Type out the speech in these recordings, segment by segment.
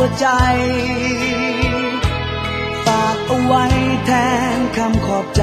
หัวใจ ฝากเอาไว้แทนคำขอบใจ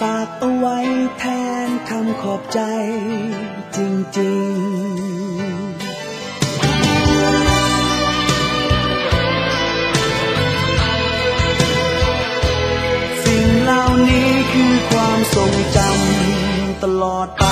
ฝากเอาไว้แทนคำขอบใจจริงๆสิ่งเหล่านี้คือความทรงจำตลอดไป